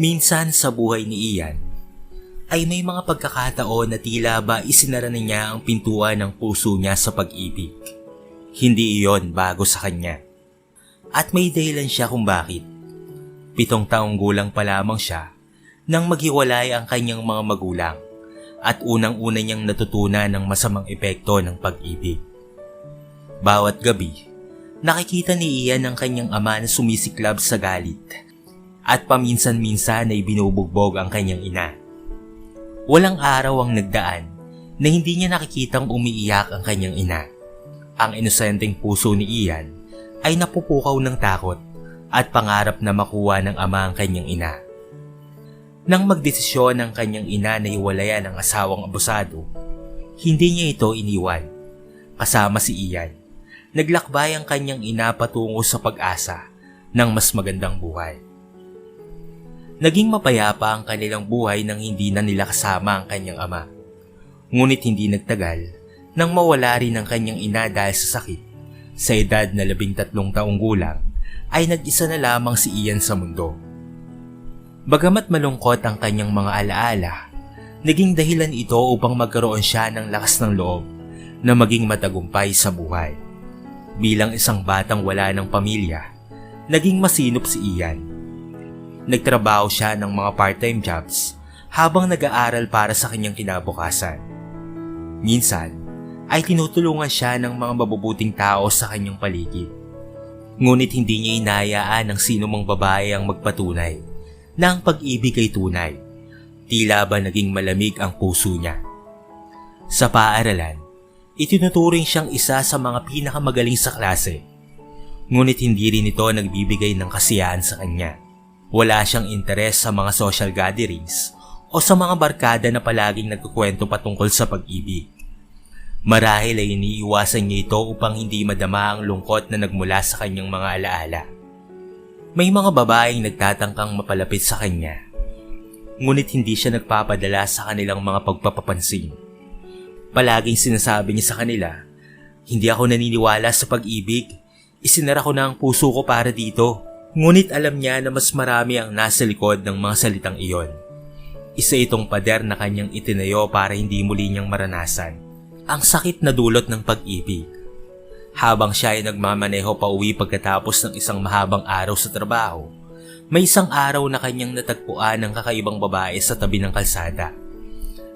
Minsan sa buhay ni Ian, ay may mga pagkakataon na tila ba isinara na niya ang pintuan ng puso niya sa pag-ibig. Hindi iyon bago sa kanya. At may dahilan siya kung bakit. Pitong taong gulang pa lamang siya nang maghiwalay ang kanyang mga magulang at unang-una niyang natutunan ng masamang epekto ng pag-ibig. Bawat gabi, nakikita ni Ian ang kanyang ama na sumisiklab sa galit at paminsan-minsan ay binubugbog ang kanyang ina. Walang araw ang nagdaan na hindi niya nakikitang umiiyak ang kanyang ina. Ang inosenteng puso ni Ian ay napupukaw ng takot at pangarap na makuha ng ama ang kanyang ina. Nang magdesisyon ng kanyang ina na iwalayan ang asawang abusado, hindi niya ito iniwan. Kasama si Ian, naglakbay ang kanyang ina patungo sa pag-asa ng mas magandang buhay. Naging mapayapa ang kanilang buhay nang hindi na nila kasama ang kanyang ama. Ngunit hindi nagtagal nang mawala rin ang kanyang ina dahil sa sakit. Sa edad na labing tatlong taong gulang ay nag-isa na lamang si Ian sa mundo. Bagamat malungkot ang kanyang mga alaala, naging dahilan ito upang magkaroon siya ng lakas ng loob na maging matagumpay sa buhay. Bilang isang batang wala ng pamilya, naging masinop si Ian. Nagtrabaho siya ng mga part-time jobs habang nag-aaral para sa kanyang kinabukasan. Minsan, ay tinutulungan siya ng mga mabubuting tao sa kanyang paligid. Ngunit hindi niya inayaan ng sino mang babae ang magpatunay na ang pag-ibig ay tunay. Tila ba naging malamig ang puso niya. Sa paaralan, itinuturing siyang isa sa mga pinakamagaling sa klase. Ngunit hindi rin ito nagbibigay ng kasiyahan sa kanya. Wala siyang interes sa mga social gatherings o sa mga barkada na palaging nagkukwento patungkol sa pag-ibig. Marahil ay iniiwasan niya ito upang hindi madama ang lungkot na nagmula sa kanyang mga alaala. May mga babaeng nagtatangkang mapalapit sa kanya. Ngunit hindi siya nagpapadala sa kanilang mga pagpapapansin. Palaging sinasabi niya sa kanila, Hindi ako naniniwala sa pag-ibig. Isinara ko na ang puso ko para dito. Ngunit alam niya na mas marami ang nasa likod ng mga salitang iyon. Isa itong pader na kanyang itinayo para hindi muli niyang maranasan ang sakit na dulot ng pag-ibig. Habang siya ay nagmamaneho pa uwi pagkatapos ng isang mahabang araw sa trabaho, may isang araw na kanyang natagpuan ng kakaibang babae sa tabi ng kalsada.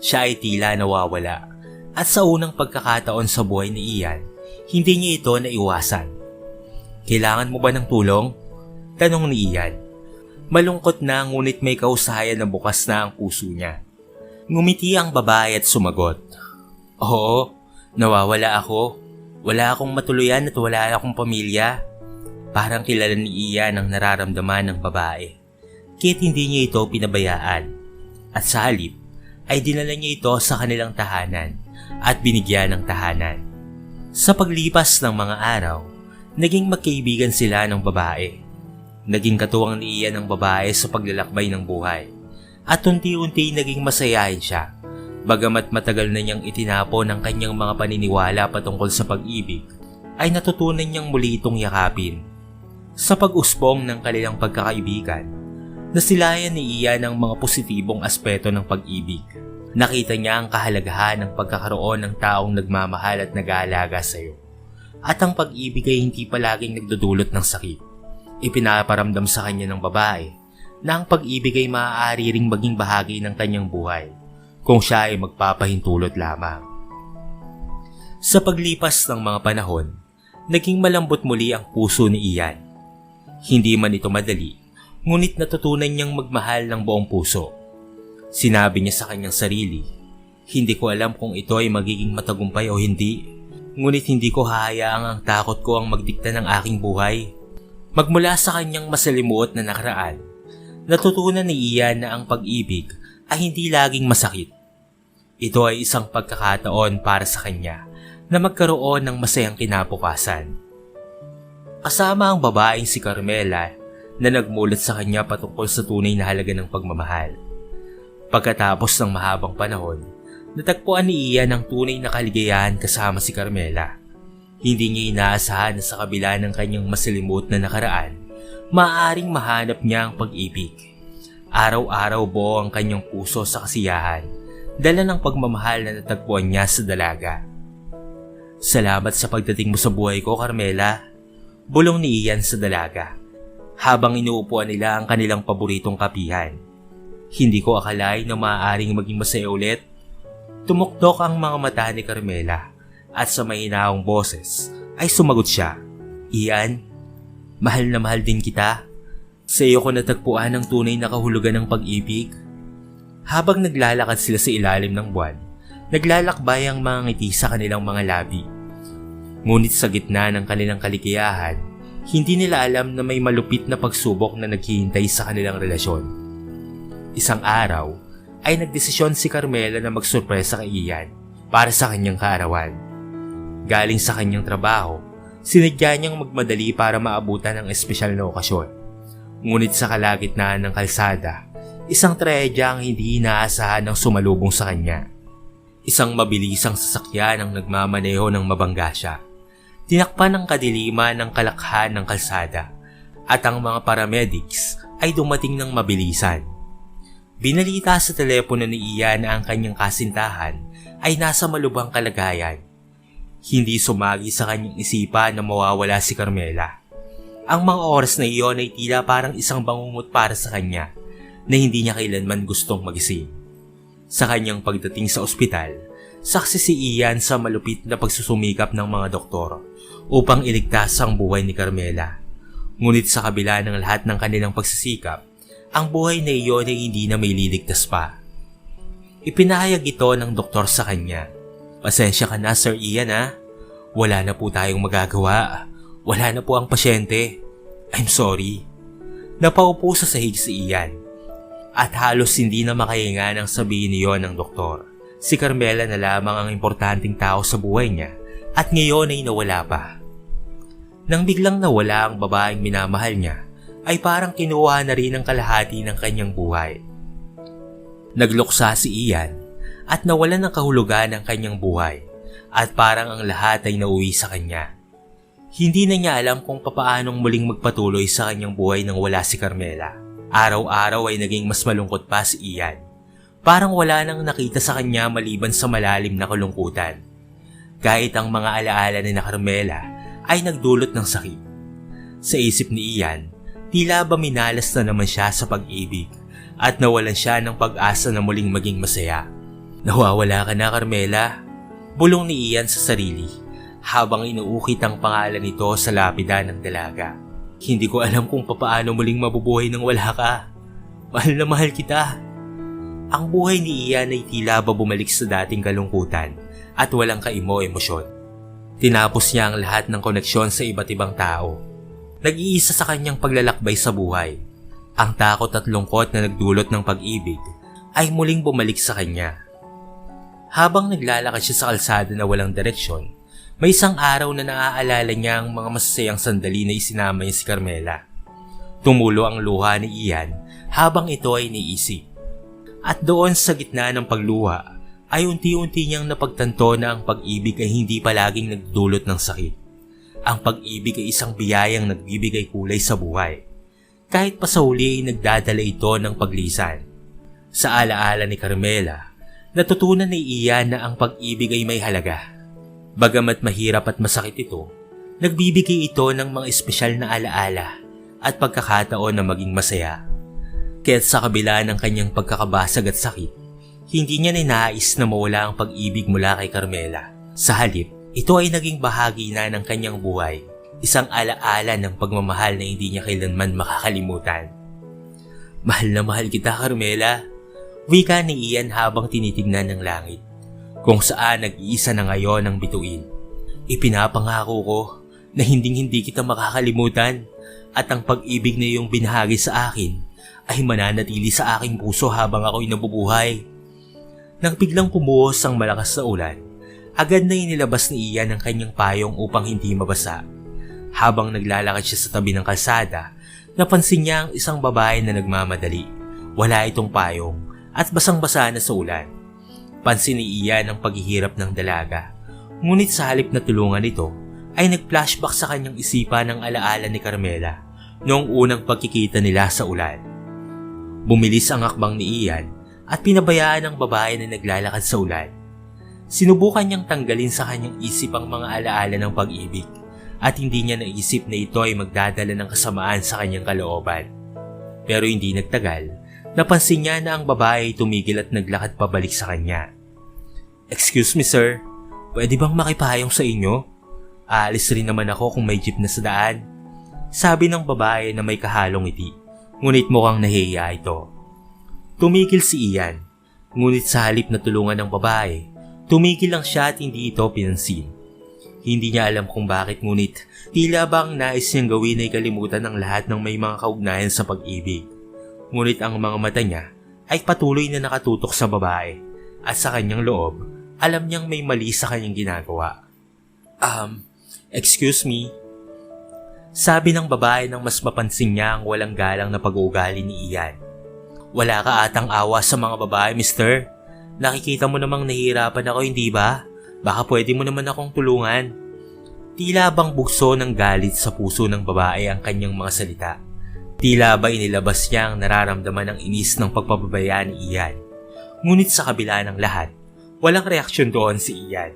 Siya ay tila nawawala at sa unang pagkakataon sa buhay ni Ian, hindi niya ito naiwasan. Kailangan mo ba ng tulong? Tanong ni Ian. Malungkot na ngunit may kausahayan na bukas na ang puso niya. Ngumiti ang babae at sumagot. Oo, nawawala ako. Wala akong matuluyan at wala akong pamilya. Parang kilala ni Ian ang nararamdaman ng babae. Kahit hindi niya ito pinabayaan. At sa halip, ay dinala niya ito sa kanilang tahanan at binigyan ng tahanan. Sa paglipas ng mga araw, naging magkaibigan sila ng babae. Naging katuwang ni Ian ng babae sa paglalakbay ng buhay. At unti-unti naging masayahin siya Bagamat matagal na niyang itinapon ang kanyang mga paniniwala patungkol sa pag-ibig, ay natutunan niyang muli itong yakapin. Sa pag-usbong ng kanilang pagkakaibigan, nasilayan ni Ian ang mga positibong aspeto ng pag-ibig. Nakita niya ang kahalagahan ng pagkakaroon ng taong nagmamahal at nag-aalaga sa iyo. At ang pag-ibig ay hindi palaging nagdudulot ng sakit. Ipinaparamdam sa kanya ng babae na ang pag-ibig ay maaari ring maging bahagi ng kanyang buhay kung siya ay magpapahintulot lamang. Sa paglipas ng mga panahon, naging malambot muli ang puso ni Ian. Hindi man ito madali, ngunit natutunan niyang magmahal ng buong puso. Sinabi niya sa kanyang sarili, hindi ko alam kung ito ay magiging matagumpay o hindi, ngunit hindi ko hahayaang ang takot ko ang magdikta ng aking buhay. Magmula sa kanyang masalimuot na nakaraan, natutunan ni Ian na ang pag-ibig ay hindi laging masakit. Ito ay isang pagkakataon para sa kanya na magkaroon ng masayang kinabukasan. Kasama ang babaeng si Carmela na nagmulat sa kanya patungkol sa tunay na halaga ng pagmamahal. Pagkatapos ng mahabang panahon, natagpuan ni Ian ang tunay na kaligayahan kasama si Carmela. Hindi niya inaasahan na sa kabila ng kanyang masilimot na nakaraan, maaaring mahanap niya ang pag-ibig Araw-araw buo ang kanyang puso sa kasiyahan, dala ng pagmamahal na natagpuan niya sa dalaga. Salamat sa pagdating mo sa buhay ko, Carmela. Bulong ni Ian sa dalaga. Habang inuupuan nila ang kanilang paboritong kapihan. Hindi ko akalain na maaaring maging masaya ulit. Tumuktok ang mga mata ni Carmela at sa mahinaong boses ay sumagot siya. Ian, mahal na mahal din kita. Sa iyo ko natagpuan ang tunay na kahulugan ng pag-ibig. Habang naglalakad sila sa ilalim ng buwan, naglalakbay ang mga ngiti sa kanilang mga labi. Ngunit sa gitna ng kanilang kaligayahan, hindi nila alam na may malupit na pagsubok na naghihintay sa kanilang relasyon. Isang araw, ay nagdesisyon si Carmela na magsurpresa kay Ian para sa kanyang kaarawan. Galing sa kanyang trabaho, sinadya niyang magmadali para maabutan ang espesyal na okasyon. Ngunit sa kalagitnaan ng kalsada, isang trahedya ang hindi inaasahan ng sumalubong sa kanya. Isang mabilisang sasakyan ang nagmamaneho ng mabangga siya. Tinakpan ng kadiliman ng kalakhan ng kalsada at ang mga paramedics ay dumating ng mabilisan. Binalita sa telepono ni Ian na ang kanyang kasintahan ay nasa malubhang kalagayan. Hindi sumagi sa kanyang isipan na mawawala si Carmela. Ang mga oras na iyon ay tila parang isang bangungot para sa kanya na hindi niya kailanman gustong magising. Sa kanyang pagdating sa ospital, saksi si Ian sa malupit na pagsusumikap ng mga doktor upang iligtas ang buhay ni Carmela. Ngunit sa kabila ng lahat ng kanilang pagsisikap, ang buhay na iyon ay hindi na may liligtas pa. Ipinahayag ito ng doktor sa kanya. Pasensya ka na Sir Ian ha. Wala na po tayong magagawa. Wala na po ang pasyente. I'm sorry. Napaupo sa sahig si Ian. At halos hindi na makahinga nang sabihin niyon ng doktor. Si Carmela na lamang ang importanteng tao sa buhay niya at ngayon ay nawala pa. Nang biglang nawala ang babaeng minamahal niya, ay parang kinuha na rin ang kalahati ng kanyang buhay. Nagluksa si Ian at nawalan ng kahulugan ang kanyang buhay at parang ang lahat ay nauwi sa kanya. Hindi na niya alam kung papaanong muling magpatuloy sa kanyang buhay nang wala si Carmela. Araw-araw ay naging mas malungkot pa si Ian. Parang wala nang nakita sa kanya maliban sa malalim na kalungkutan. Kahit ang mga alaala ni na Carmela ay nagdulot ng sakit. Sa isip ni Ian, tila ba minalas na naman siya sa pag-ibig at nawalan siya ng pag-asa na muling maging masaya. Nawawala ka na Carmela, bulong ni Ian sa sarili habang inuukit ang pangalan nito sa lapida ng dalaga. Hindi ko alam kung papaano muling mabubuhay nang wala ka. Mahal na mahal kita. Ang buhay ni Ian ay tila ba bumalik sa dating kalungkutan at walang kaimo emosyon. Tinapos niya ang lahat ng koneksyon sa iba't ibang tao. Nag-iisa sa kanyang paglalakbay sa buhay. Ang takot at lungkot na nagdulot ng pag-ibig ay muling bumalik sa kanya. Habang naglalakad siya sa kalsada na walang direksyon, may isang araw na naaalala niya ang mga masasayang sandali na isinama niya si Carmela. Tumulo ang luha ni Ian habang ito ay niisip. At doon sa gitna ng pagluha ay unti-unti niyang napagtanto na ang pag-ibig ay hindi palaging nagdulot ng sakit. Ang pag-ibig ay isang biyayang nagbibigay kulay sa buhay. Kahit pa sa huli ay nagdadala ito ng paglisan. Sa alaala ni Carmela, natutunan ni Ian na ang pag-ibig ay may halaga Bagamat mahirap at masakit ito, nagbibigay ito ng mga espesyal na alaala at pagkakataon na maging masaya. Kaya't sa kabila ng kanyang pagkakabasag at sakit, hindi niya ninais na mawala ang pag-ibig mula kay Carmela. Sa halip, ito ay naging bahagi na ng kanyang buhay, isang alaala ng pagmamahal na hindi niya kailanman makakalimutan. Mahal na mahal kita, Carmela. Wika ni Ian habang tinitignan ng langit kung saan nag-iisa na ngayon ang bituin. Ipinapangako ko na hinding-hindi kita makakalimutan at ang pag-ibig na iyong binahagi sa akin ay mananatili sa aking puso habang ako'y nabubuhay. Nang biglang pumuhos ang malakas na ulan, agad na inilabas ni Ian ang kanyang payong upang hindi mabasa. Habang naglalakad siya sa tabi ng kalsada, napansin niya ang isang babae na nagmamadali. Wala itong payong at basang-basa na sa ulan. Pansin ni Ian ang paghihirap ng dalaga. Ngunit sa halip na tulungan ito, ay nag-flashback sa kanyang isipan ng alaala ni Carmela noong unang pagkikita nila sa ulan. Bumilis ang akbang ni Ian at pinabayaan ang babae na naglalakad sa ulan. Sinubukan niyang tanggalin sa kanyang isip ang mga alaala ng pag-ibig at hindi niya naisip na ito ay magdadala ng kasamaan sa kanyang kalooban. Pero hindi nagtagal, napansin niya na ang babae tumigil at naglakad pabalik sa kanya. Excuse me sir, pwede bang makipayong sa inyo? Aalis rin naman ako kung may jeep na sa daan. Sabi ng babae na may kahalong ngiti, ngunit mukhang nahiya ito. Tumigil si Ian, ngunit sa halip na tulungan ng babae, tumigil lang siya at hindi ito pinansin. Hindi niya alam kung bakit ngunit tila bang nais niyang gawin ay kalimutan ng lahat ng may mga kaugnayan sa pag-ibig. Ngunit ang mga mata niya ay patuloy na nakatutok sa babae at sa kanyang loob, alam niyang may mali sa kanyang ginagawa. Um, excuse me. Sabi ng babae nang mas mapansin niya ang walang galang na pag-uugali ni Ian. Wala ka atang awa sa mga babae, mister. Nakikita mo namang nahihirapan ako, hindi ba? Baka pwede mo naman akong tulungan. Tila bang bugso ng galit sa puso ng babae ang kanyang mga salita. Tila ba inilabas niya ang nararamdaman ng inis ng pagpapabayaan ni Ian. Ngunit sa kabila ng lahat, walang reaksyon doon si Ian.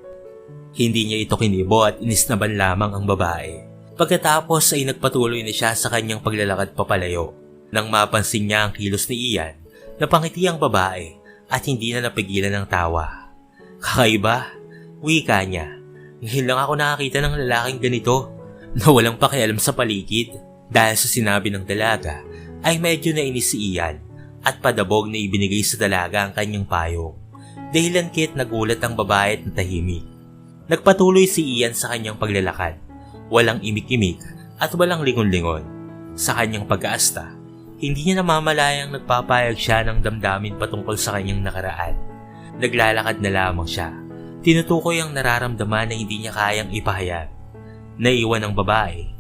Hindi niya ito kinibo at inis na ban lamang ang babae. Pagkatapos ay nagpatuloy na siya sa kanyang paglalakad papalayo. Nang mapansin niya ang kilos ni Ian, napangiti ang babae at hindi na napigilan ng tawa. Kakaiba, wika niya. Ngayon lang ako nakakita ng lalaking ganito na walang pakialam sa paligid. Dahil sa sinabi ng dalaga, ay medyo nainis si Ian at padabog na ibinigay sa dalaga ang kanyang payong. Dahilan kit nagulat ang babae at natahimik. Nagpatuloy si Ian sa kanyang paglalakad. Walang imik-imik at walang lingon-lingon. Sa kanyang pag-aasta, hindi niya namamalayang nagpapayag siya ng damdamin patungkol sa kanyang nakaraan. Naglalakad na lamang siya. Tinutukoy ang nararamdaman na hindi niya kayang ipahayag. Naiwan ng babae.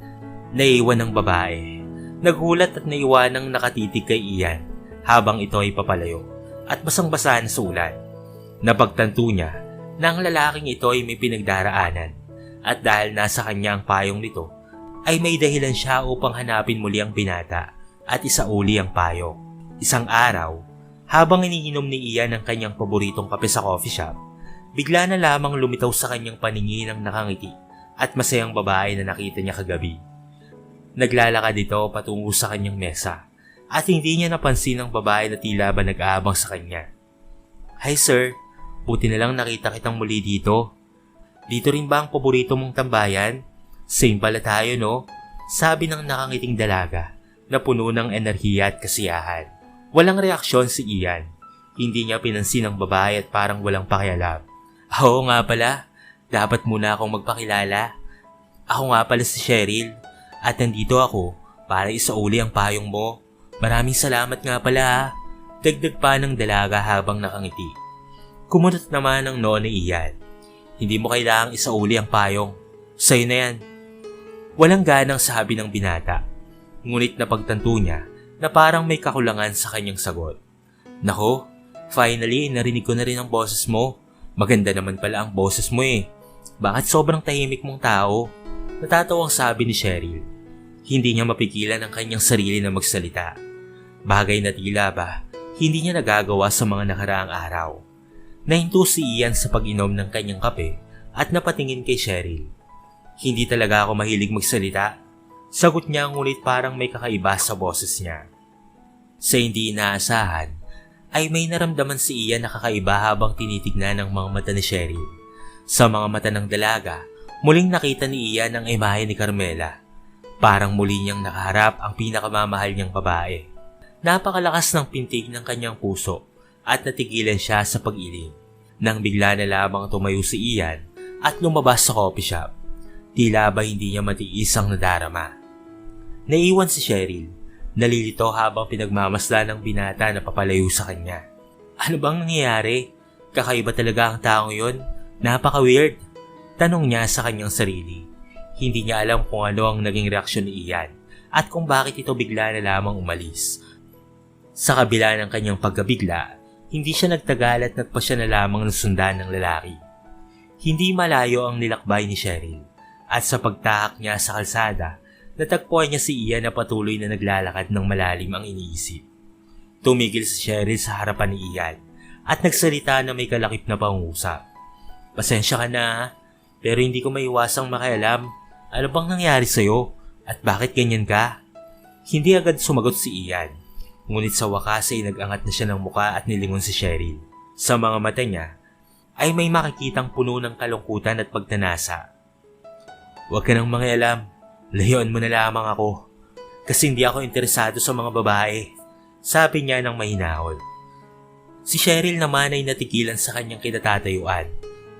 Naiwan ng babae. Naghulat at naiwan ng nakatitig kay Ian habang ito ay papalayo at basang-basa sa ulan. Napagtanto niya na ang lalaking ito ay may pinagdaraanan at dahil nasa kanya ang payong nito, ay may dahilan siya upang hanapin muli ang binata at isauli ang payong. Isang araw, habang iniinom ni Ian ang kanyang paboritong kape sa coffee shop, bigla na lamang lumitaw sa kanyang paningin ang nakangiti at masayang babae na nakita niya kagabi. Naglalakad ito patungo sa kanyang mesa at hindi niya napansin ang babae na tila ba nag-aabang sa kanya. Hi sir, buti na lang nakita kitang muli dito. Dito rin ba ang paborito mong tambayan? Same pala tayo no? Sabi ng nakangiting dalaga na puno ng enerhiya at kasiyahan. Walang reaksyon si Ian. Hindi niya pinansin ang babae at parang walang pakialam. Oo nga pala, dapat muna akong magpakilala. Ako nga pala si Cheryl at nandito ako para isauli ang payong mo. Maraming salamat nga pala ha. Dagdag pa ng dalaga habang nakangiti. Kumunot naman ang noo ni Ian. Hindi mo kailangang isauli ang payong. Sa'yo na yan. Walang ganang sabi ng binata. Ngunit napagtanto niya na parang may kakulangan sa kanyang sagot. Nako, finally narinig ko na rin ang boses mo. Maganda naman pala ang boses mo eh. Bakit sobrang tahimik mong tao? Natatawang sabi ni Cheryl. Hindi niya mapigilan ang kanyang sarili na magsalita. Bagay na tila ba, hindi niya nagagawa sa mga nakaraang araw. Nahinto si Ian sa pag-inom ng kanyang kape at napatingin kay Cheryl. Hindi talaga ako mahilig magsalita. Sagot niya ngunit parang may kakaiba sa boses niya. Sa hindi inaasahan, ay may naramdaman si Ian na kakaiba habang tinitignan ng mga mata ni Cheryl. Sa mga mata ng dalaga, muling nakita ni Ian ang imahe ni Carmela. Parang muli niyang nakaharap ang pinakamamahal niyang babae. Napakalakas ng pintig ng kanyang puso at natigilan siya sa pag-iling. Nang bigla na lamang tumayo si Ian at lumabas sa coffee shop, tila ba hindi niya matiis ang nadarama. Naiwan si Cheryl, nalilito habang pinagmamasdan ng binata na papalayo sa kanya. Ano bang nangyayari? Kakaiba talaga ang taong yon. Napaka-weird. Tanong niya sa kanyang sarili. Hindi niya alam kung ano ang naging reaksyon ni Ian at kung bakit ito bigla na lamang umalis. Sa kabila ng kanyang pagkabigla, hindi siya nagtagal at nagpa siya na lamang ng sundan ng lalaki. Hindi malayo ang nilakbay ni Cheryl at sa pagtahak niya sa kalsada, natagpuan niya si Ian na patuloy na naglalakad ng malalim ang iniisip. Tumigil si Cheryl sa harapan ni Ian at nagsalita na may kalakip na pangusap. Pasensya ka na pero hindi ko maiwasang makialam. Ano bang nangyari sa'yo? At bakit ganyan ka? Hindi agad sumagot si Ian. Ngunit sa wakas ay nag-angat na siya ng muka at nilingon si Cheryl. Sa mga mata niya ay may makikitang puno ng kalungkutan at pagtanasa. Huwag ka nang mangialam. Layuan mo na lamang ako. Kasi hindi ako interesado sa mga babae. Sabi niya ng mahinahon. Si Cheryl naman ay natigilan sa kanyang kinatatayuan.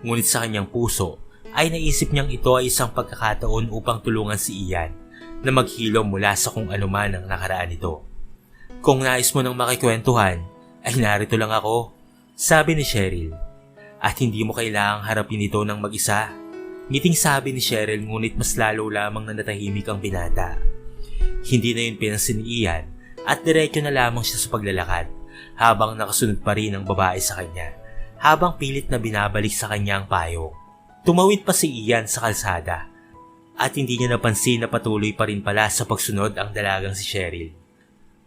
Ngunit sa kanyang puso ay naisip niyang ito ay isang pagkakataon upang tulungan si Ian na maghilom mula sa kung anuman ang nakaraan nito. Kung nais mo nang makikwentuhan, ay narito lang ako, sabi ni Cheryl. At hindi mo kailangang harapin ito ng mag-isa. Ngiting sabi ni Cheryl ngunit mas lalo lamang na natahimik ang binata. Hindi na yun pinansin ni Ian at diretso na lamang siya sa paglalakad habang nakasunod pa rin ang babae sa kanya habang pilit na binabalik sa kanya ang payong. Tumawid pa si Ian sa kalsada at hindi niya napansin na patuloy pa rin pala sa pagsunod ang dalagang si Cheryl.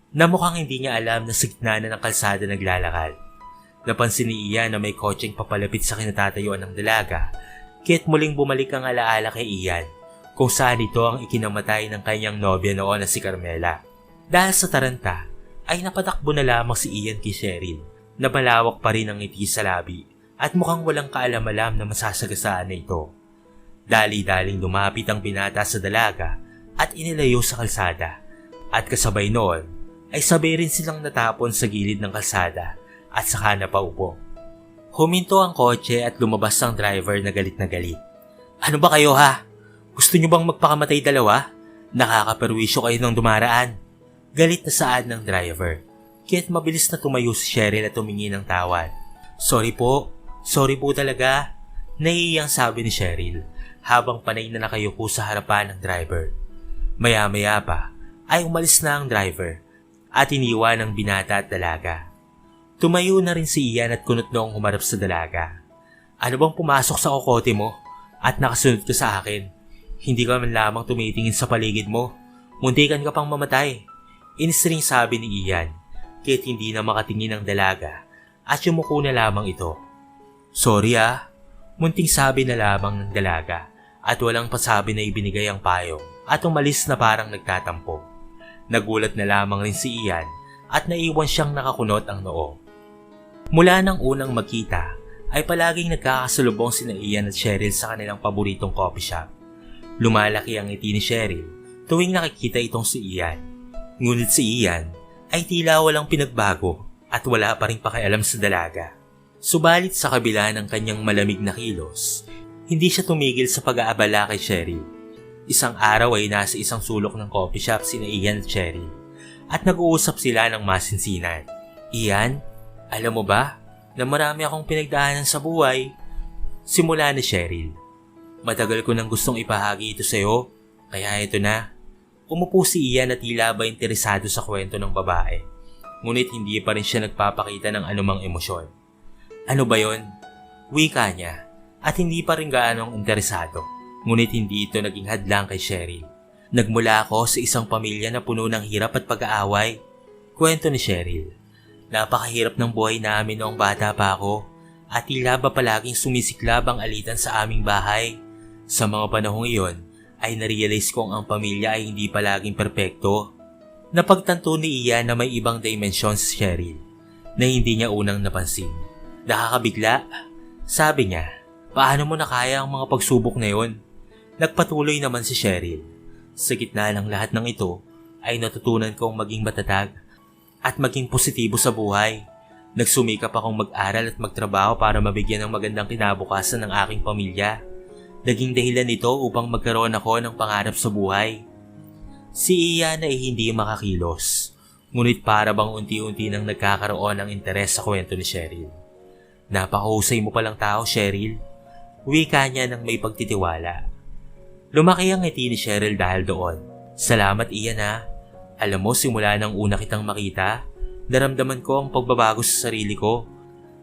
Na mukhang hindi niya alam na sa gitna na ng kalsada naglalakad. Napansin ni Ian na may kotseng papalapit sa kinatatayuan ng dalaga kaya't muling bumalik ang alaala kay Ian kung saan ito ang ikinamatay ng kanyang nobya noon na si Carmela. Dahil sa taranta, ay napatakbo na lamang si Ian kay Cheryl na malawak pa rin ang ngiti sa labi at mukhang walang kaalam-alam na masasagasaan na ito. Dali-daling lumapit ang binata sa dalaga at inilayo sa kalsada at kasabay noon ay sabay rin silang natapon sa gilid ng kalsada at saka napaupo. Huminto ang kotse at lumabas ang driver na galit na galit. Ano ba kayo ha? Gusto nyo bang magpakamatay dalawa? Nakakaperwisyo kayo ng dumaraan. Galit na saan ng driver. Kaya't mabilis na tumayo si Cheryl at tumingi ng tawad. Sorry po. Sorry po talaga. Nahihiyang sabi ni Cheryl habang panay na nakayuko sa harapan ng driver. Maya-maya pa ay umalis na ang driver at iniwan ang binata at dalaga. Tumayo na rin si Ian at kunot noong humarap sa dalaga. Ano bang pumasok sa kokote mo at nakasunod ka sa akin? Hindi ka man lamang tumitingin sa paligid mo. Muntikan ka pang mamatay. Inis ring sabi ni Ian, kahit hindi na makatingin ang dalaga at yumuko na lamang ito. Sorry ah, munting sabi na lamang ng dalaga at walang pasabi na ibinigay ang payong at umalis na parang nagtatampo. Nagulat na lamang rin si Ian at naiwan siyang nakakunot ang noo. Mula nang unang magkita ay palaging nagkakasalubong sina Ian at Cheryl sa kanilang paboritong coffee shop. Lumalaki ang ngiti ni Cheryl tuwing nakikita itong si Ian. Ngunit si Ian ay tila walang pinagbago at wala pa rin pakialam sa dalaga. Subalit sa kabila ng kanyang malamig na kilos, hindi siya tumigil sa pag-aabala kay Cheryl. Isang araw ay nasa isang sulok ng coffee shop sina Ian at Cheryl at nag-uusap sila ng masinsinan. Ian, alam mo ba na marami akong pinagdaanan sa buhay? Simula ni Cheryl. Matagal ko nang gustong ipahagi ito sa'yo, kaya ito na. Umupo si Ian at tila ba interesado sa kwento ng babae. Ngunit hindi pa rin siya nagpapakita ng anumang emosyon. Ano ba yon? Wika niya at hindi pa rin gaanong interesado. Ngunit hindi ito naging hadlang kay Cheryl. Nagmula ako sa isang pamilya na puno ng hirap at pag-aaway. Kwento ni Cheryl. Napakahirap ng buhay namin noong bata pa ako at tila ba palaging sumisiklab ang alitan sa aming bahay. Sa mga panahong iyon ay narealize kong ang pamilya ay hindi palaging perpekto. Napagtanto ni Ian na may ibang dimensyon si Cheryl na hindi niya unang napansin. Nakakabigla, sabi niya, paano mo nakaya ang mga pagsubok na yon? Nagpatuloy naman si Cheryl. Sa gitna ng lahat ng ito ay natutunan kong maging matatag at maging positibo sa buhay. Nagsumikap akong mag-aral at magtrabaho para mabigyan ng magandang kinabukasan ng aking pamilya. Naging dahilan nito upang magkaroon ako ng pangarap sa buhay. Si Ian ay hindi makakilos, ngunit para bang unti-unti nang nagkakaroon ng interes sa kwento ni Cheryl. Napakahusay mo palang tao, Cheryl. Wika niya ng may pagtitiwala. Lumaki ang ngiti ni Cheryl dahil doon. Salamat Ian ha. Alam mo simula nang una kitang makita, naramdaman ko ang pagbabago sa sarili ko.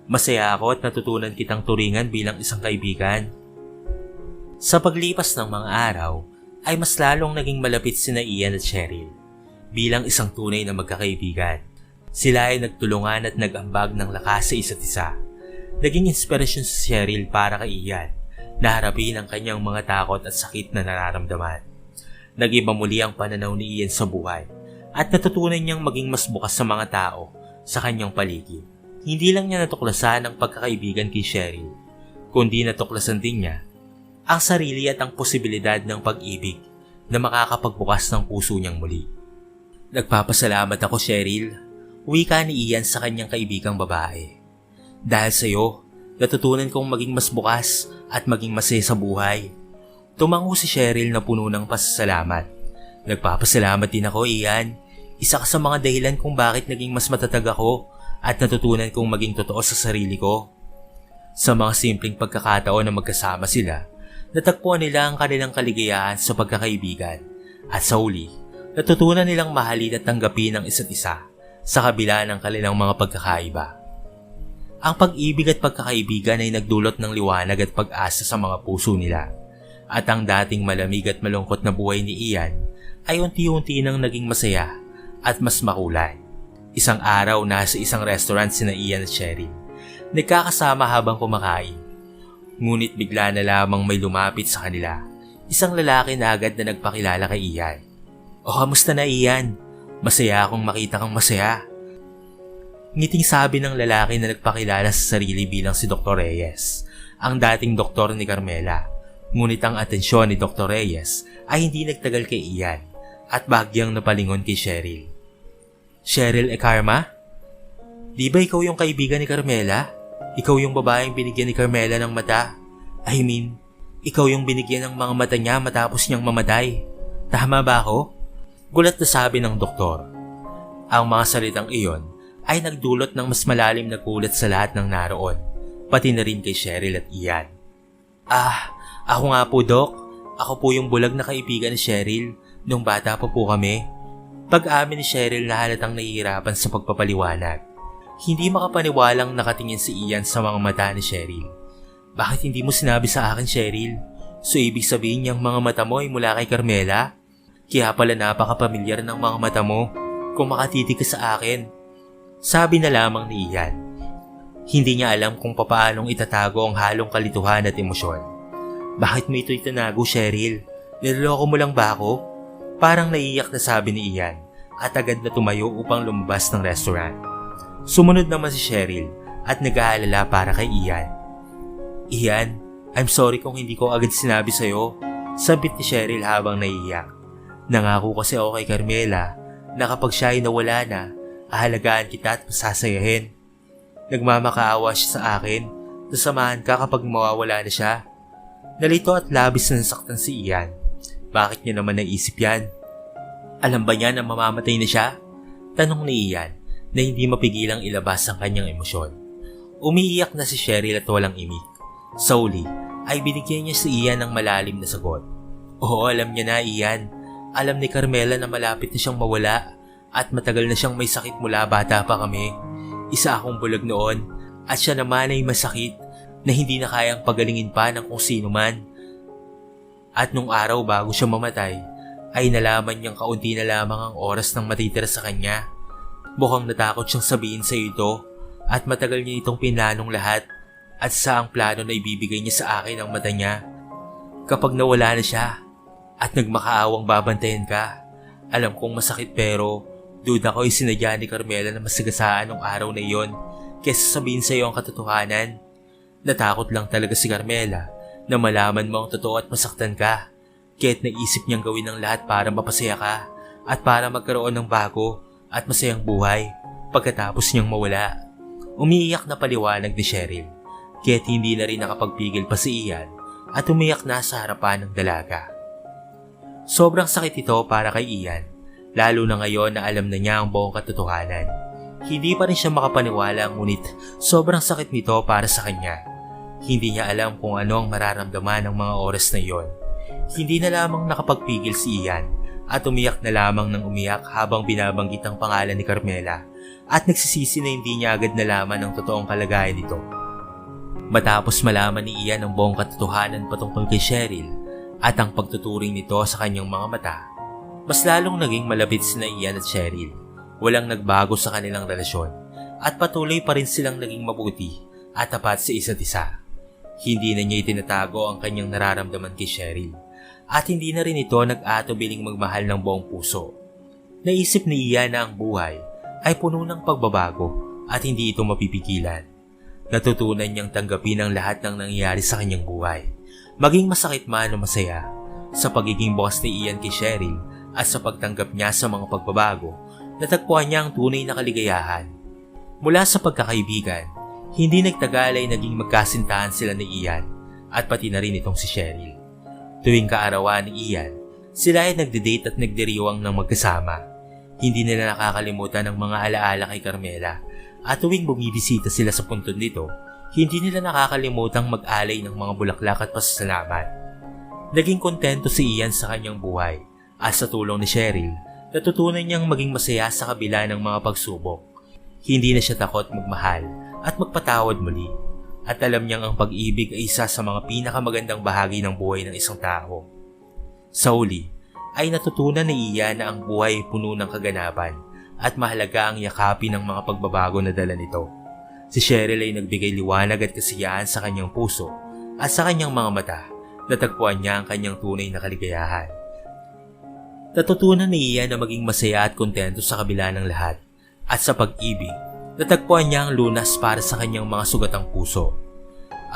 Masaya ako at natutunan kitang turingan bilang isang kaibigan. Sa paglipas ng mga araw, ay mas lalong naging malapit sina Ian at Cheryl bilang isang tunay na magkakaibigan. Sila ay nagtulungan at nag-ambag ng lakas sa isa't isa. Naging inspirasyon si Cheryl para kay Ian na harapin ang kanyang mga takot at sakit na nararamdaman. Nag-iba muli ang pananaw ni Ian sa buhay at natutunan niyang maging mas bukas sa mga tao sa kanyang paligid. Hindi lang niya natuklasan ang pagkakaibigan kay Cheryl, kundi natuklasan din niya ang sarili at ang posibilidad ng pag-ibig na makakapagbukas ng puso niyang muli. Nagpapasalamat ako, Cheryl. Wika ni Ian sa kanyang kaibigang babae. Dahil sa iyo, natutunan kong maging mas bukas at maging masaya sa buhay. Tumango si Cheryl na puno ng pasasalamat. Nagpapasalamat din ako, Ian. Isa ka sa mga dahilan kung bakit naging mas matatag ako at natutunan kong maging totoo sa sarili ko. Sa mga simpleng pagkakataon na magkasama sila, natagpuan nila ang kanilang kaligayahan sa pagkakaibigan. At sa uli, natutunan nilang mahalin at tanggapin ang isa't isa sa kabila ng kanilang mga pagkakaiba. Ang pag-ibig at pagkakaibigan ay nagdulot ng liwanag at pag-asa sa mga puso nila. At ang dating malamig at malungkot na buhay ni Ian ay unti-unti nang naging masaya at mas makulay. Isang araw nasa isang restaurant sina Ian at Cheryl. Nagkakasama habang kumakain. Ngunit bigla na lamang may lumapit sa kanila. Isang lalaki na agad na nagpakilala kay Ian. O kamusta na Ian? Masaya akong makita kang masaya. Ngiting sabi ng lalaki na nagpakilala sa sarili bilang si Dr. Reyes, ang dating doktor ni Carmela. Ngunit ang atensyon ni Dr. Reyes ay hindi nagtagal kay Ian at bagyang napalingon kay Cheryl. Cheryl e Karma? Di ba ikaw yung kaibigan ni Carmela? Ikaw yung babaeng binigyan ni Carmela ng mata? I mean, ikaw yung binigyan ng mga mata niya matapos niyang mamatay. Tama ba ako? Gulat na sabi ng doktor. Ang mga salitang iyon ay nagdulot ng mas malalim na gulat sa lahat ng naroon, pati na rin kay Cheryl at Ian. Ah, ako nga po, Dok. Ako po yung bulag na kaibigan ni Cheryl nung bata pa po kami. Pag-amin ni Cheryl na halatang nahihirapan sa pagpapaliwanag. Hindi makapaniwalang nakatingin si Ian sa mga mata ni Cheryl. Bakit hindi mo sinabi sa akin, Cheryl? So ibig sabihin niyang mga mata mo ay mula kay Carmela? Kaya pala napakapamilyar ng mga mata mo kung makatitig ka sa akin. Sabi na lamang ni Ian. Hindi niya alam kung papaanong itatago ang halong kalituhan at emosyon. Bakit mo ito itinago, Cheryl? Niloloko mo lang ba ako? Parang naiiyak na sabi ni Ian at agad na tumayo upang lumabas ng restaurant. Sumunod naman si Cheryl at nag-aalala para kay Ian. Ian, I'm sorry kung hindi ko agad sinabi sa'yo. Sabit ni Cheryl habang naiiyak. Nangako kasi ako kay Carmela na kapag siya ay nawala na, ahalagaan kita at masasayahin. Nagmamakaawa siya sa akin, nasamahan ka kapag mawawala na siya. Nalito at labis na nasaktan si Ian. Bakit niya naman naisip yan? Alam ba niya na mamamatay na siya? Tanong ni Ian na hindi mapigilang ilabas ang kanyang emosyon. Umiiyak na si Cheryl at walang imik. Uli, ay binigyan niya si Ian ng malalim na sagot. Oo, alam niya na Ian. Alam ni Carmela na malapit na siyang mawala at matagal na siyang may sakit mula bata pa kami. Isa akong bulag noon at siya naman ay masakit na hindi na kayang pagalingin pa ng kung sino man. At nung araw bago siya mamatay, ay nalaman niyang kaunti na lamang ang oras ng matitira sa kanya. Mukhang natakot siyang sabihin sa ito at matagal niya itong pinanong lahat at sa ang plano na ibibigay niya sa akin ang mata niya. Kapag nawala na siya at nagmakaawang babantayan ka, alam kong masakit pero duda ko ay sinadya ni Carmela na masagasaan ng araw na iyon kesa sabihin sa iyo ang katotohanan. Natakot lang talaga si Carmela na malaman mo ang totoo at masaktan ka. Kaya't naisip niyang gawin ang lahat para mapasaya ka at para magkaroon ng bago at masayang buhay pagkatapos niyang mawala. Umiiyak na paliwanag ni Cheryl kaya't hindi na rin nakapagpigil pa si Ian at umiyak na sa harapan ng dalaga. Sobrang sakit ito para kay Ian, lalo na ngayon na alam na niya ang buong katotohanan. Hindi pa rin siya makapaniwala ngunit sobrang sakit nito para sa kanya. Hindi niya alam kung ano ang mararamdaman ng mga oras na iyon. Hindi na lamang nakapagpigil si Ian at umiyak na lamang ng umiyak habang binabanggit ang pangalan ni Carmela at nagsisisi na hindi niya agad nalaman ang totoong kalagayan nito. Matapos malaman ni Ian ang buong katotohanan patungkol kay Cheryl at ang pagtuturing nito sa kanyang mga mata, mas lalong naging malapit sina Ian at Cheryl. walang nagbago sa kanilang relasyon at patuloy pa rin silang naging mabuti at tapat sa isa't isa. Hindi na niya itinatago ang kanyang nararamdaman kay Cheryl at hindi na rin ito nag-atubiling magmahal ng buong puso. Naisip ni Ian na ang buhay ay puno ng pagbabago at hindi ito mapipigilan. Natutunan niyang tanggapin ang lahat ng nangyayari sa kanyang buhay, maging masakit man o masaya, sa pagiging bukas ni Ian kay Cheryl at sa pagtanggap niya sa mga pagbabago, natagpuan niya ang tunay na kaligayahan. Mula sa pagkakaibigan, hindi nagtagal ay naging magkasintahan sila ni Ian at pati na rin itong si Cheryl. Tuwing kaarawan ni Ian, sila ay nagde-date at nagdiriwang ng magkasama. Hindi nila nakakalimutan ang mga alaala kay Carmela at tuwing bumibisita sila sa puntod nito, hindi nila nakakalimutang mag-alay ng mga bulaklak at pasasalamat. Naging kontento si Ian sa kanyang buhay at sa tulong ni Cheryl, natutunan niyang maging masaya sa kabila ng mga pagsubok. Hindi na siya takot magmahal at magpatawad muli. At alam niyang ang pag-ibig ay isa sa mga pinakamagandang bahagi ng buhay ng isang tao. Sa uli, ay natutunan ni Ian na ang buhay ay puno ng kaganapan at mahalaga ang yakapin ng mga pagbabago na dala nito. Si Cheryl ay nagbigay liwanag at kasiyahan sa kanyang puso at sa kanyang mga mata natagpuan niya ang kanyang tunay na kaligayahan. Natutunan ni Ian na maging masaya at kontento sa kabila ng lahat at sa pag-ibig, natagpuan niya ang lunas para sa kanyang mga sugatang puso.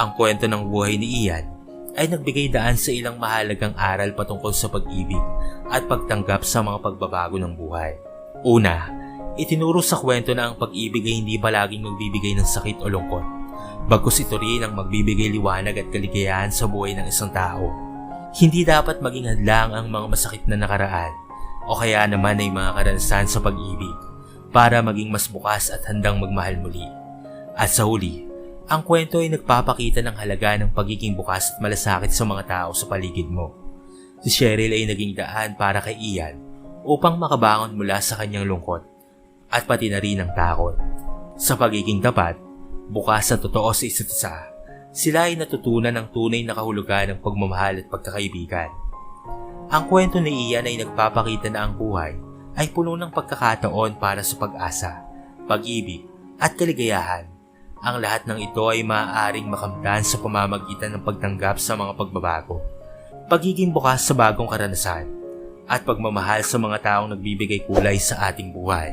Ang kwento ng buhay ni Ian ay nagbigay daan sa ilang mahalagang aral patungkol sa pag-ibig at pagtanggap sa mga pagbabago ng buhay. Una, itinuro sa kwento na ang pag-ibig ay hindi palaging magbibigay ng sakit o lungkot. Bagkus ito rin ang magbibigay liwanag at kaligayahan sa buhay ng isang tao. Hindi dapat maging hadlang ang mga masakit na nakaraan o kaya naman ay mga karanasan sa pag-ibig para maging mas bukas at handang magmahal muli. At sa huli, ang kwento ay nagpapakita ng halaga ng pagiging bukas at malasakit sa mga tao sa paligid mo. Si Cheryl ay naging daan para kay Ian upang makabangon mula sa kanyang lungkot at pati na rin ang takot. Sa pagiging tapat, bukas at totoo sa isa't isa, sila ay natutunan ng tunay na kahulugan ng pagmamahal at pagkakaibigan. Ang kwento ni Ian ay nagpapakita na ang buhay ay puno ng pagkakataon para sa pag-asa, pag-ibig at kaligayahan. Ang lahat ng ito ay maaaring makamtan sa pamamagitan ng pagtanggap sa mga pagbabago, pagiging bukas sa bagong karanasan, at pagmamahal sa mga taong nagbibigay kulay sa ating buhay.